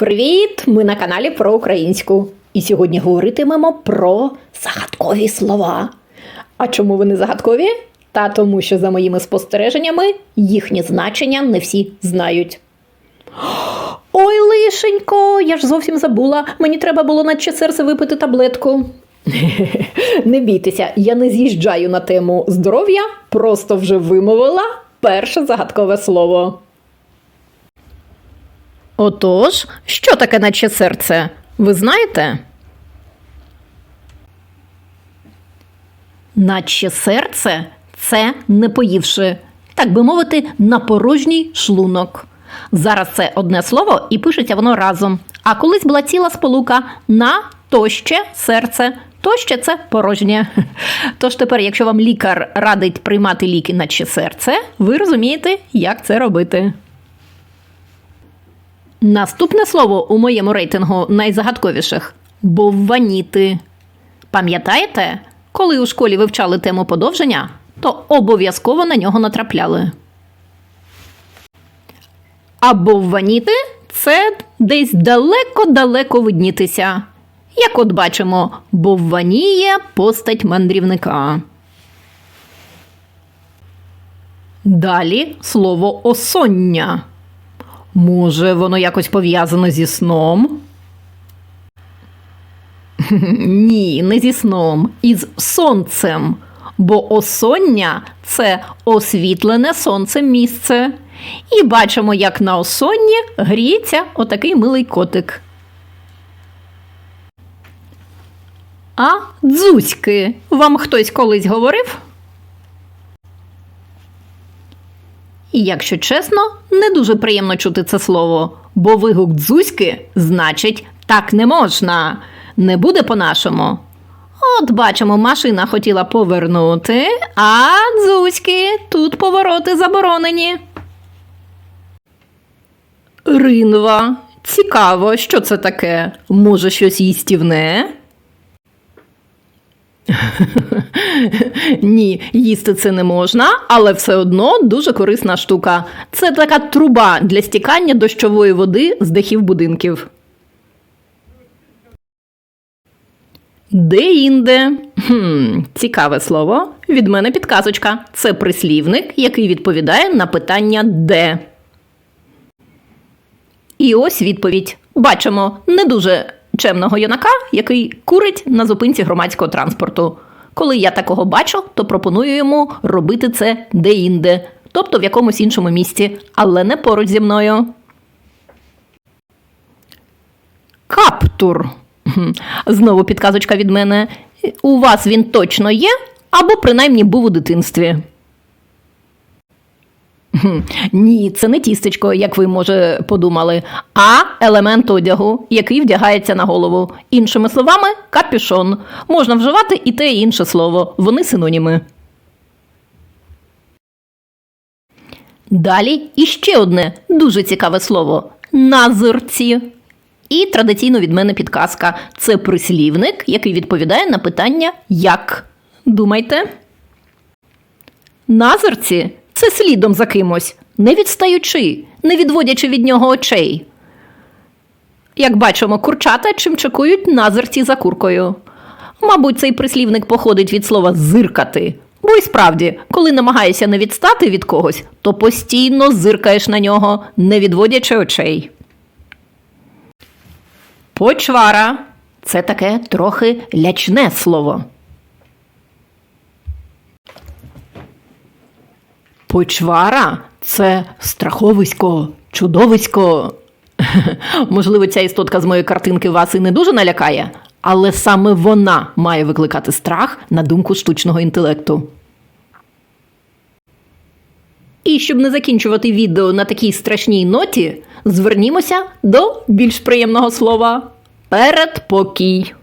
Привіт! Ми на каналі про українську. І сьогодні говоритимемо про загадкові слова. А чому вони загадкові? Та тому, що за моїми спостереженнями їхні значення не всі знають. Ой, лишенько, я ж зовсім забула. Мені треба було наче серце випити таблетку. Не бійтеся, я не з'їжджаю на тему здоров'я, просто вже вимовила перше загадкове слово. Отож, що таке наче серце? Ви знаєте? Наче серце це не поївши, так би мовити, на порожній шлунок. Зараз це одне слово і пишеться воно разом. А колись була ціла сполука на тоще серце. Тоще це порожнє. Тож тепер, якщо вам лікар радить приймати ліки наче серце, ви розумієте, як це робити. Наступне слово у моєму рейтингу найзагадковіших бовваніти. Пам'ятаєте, коли у школі вивчали тему подовження, то обов'язково на нього натрапляли. А бовваніти це десь далеко-далеко виднітися. Як от бачимо, бовваніє постать мандрівника. Далі слово осоння. Може, воно якось пов'язано зі сном? Ні, не зі сном, із сонцем. Бо осоння це освітлене сонцем місце. І бачимо, як на осонні гріється отакий милий котик. А дзузьки вам хтось колись говорив? І якщо чесно, не дуже приємно чути це слово, бо вигук дзузьки значить так не можна, не буде по-нашому. От бачимо, машина хотіла повернути, а дзузьки тут повороти заборонені. Ринва. Цікаво, що це таке? Може, щось їстівне? Ні, їсти це не можна, але все одно дуже корисна штука. Це така труба для стікання дощової води з дахів будинків. Де-інде. Хм, цікаве слово. Від мене підказочка. Це прислівник, який відповідає на питання де. І ось відповідь. Бачимо не дуже чемного юнака, який курить на зупинці громадського транспорту. Коли я такого бачу, то пропоную йому робити це де-інде, тобто в якомусь іншому місці, але не поруч зі мною. Каптур. Знову підказочка від мене. У вас він точно є, або принаймні був у дитинстві. Ні, це не тістечко, як ви може подумали, а елемент одягу, який вдягається на голову. Іншими словами, капюшон. Можна вживати і те і інше слово. Вони синоніми. Далі іще одне дуже цікаве слово назирці. І традиційно від мене підказка. Це прислівник, який відповідає на питання як. Думайте. Назирці це слідом за кимось, не відстаючи, не відводячи від нього очей. Як бачимо, курчата чимчикують назирці за куркою. Мабуть, цей прислівник походить від слова зиркати. Бо й справді, коли намагаєшся не відстати від когось, то постійно зиркаєш на нього, не відводячи очей. Почвара це таке трохи лячне слово. Почвара це страховисько, чудовисько. Можливо, ця істотка з моєї картинки вас і не дуже налякає, але саме вона має викликати страх на думку штучного інтелекту. І щоб не закінчувати відео на такій страшній ноті, звернімося до більш приємного слова передпокій.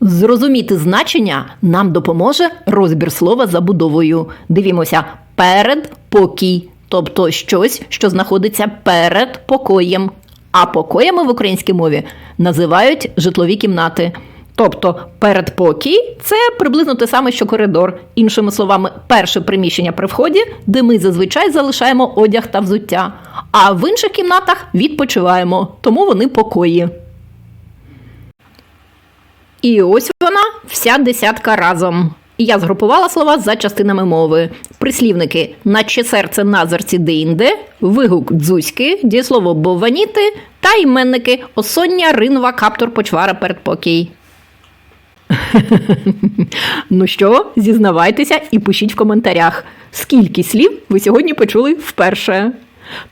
Зрозуміти значення нам допоможе розбір слова забудовою. Дивімося передпокій, тобто щось, що знаходиться перед покоєм. А покоями в українській мові називають житлові кімнати. Тобто передпокій це приблизно те саме, що коридор. Іншими словами, перше приміщення при вході, де ми зазвичай залишаємо одяг та взуття. А в інших кімнатах відпочиваємо, тому вони покої. І ось вона, вся десятка разом. Я згрупувала слова за частинами мови. Прислівники наче серце назерці де-інде, вигук дзузьки, дієслово бованіти та іменники осоння, ринва, каптур, почвара, передпокій. Ну що, зізнавайтеся і пишіть в коментарях, скільки слів ви сьогодні почули вперше.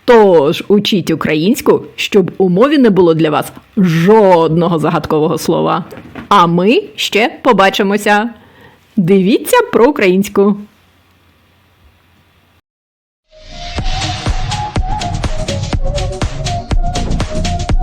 Тож учіть українську, щоб у мові не було для вас жодного загадкового слова. А ми ще побачимося. Дивіться про українську.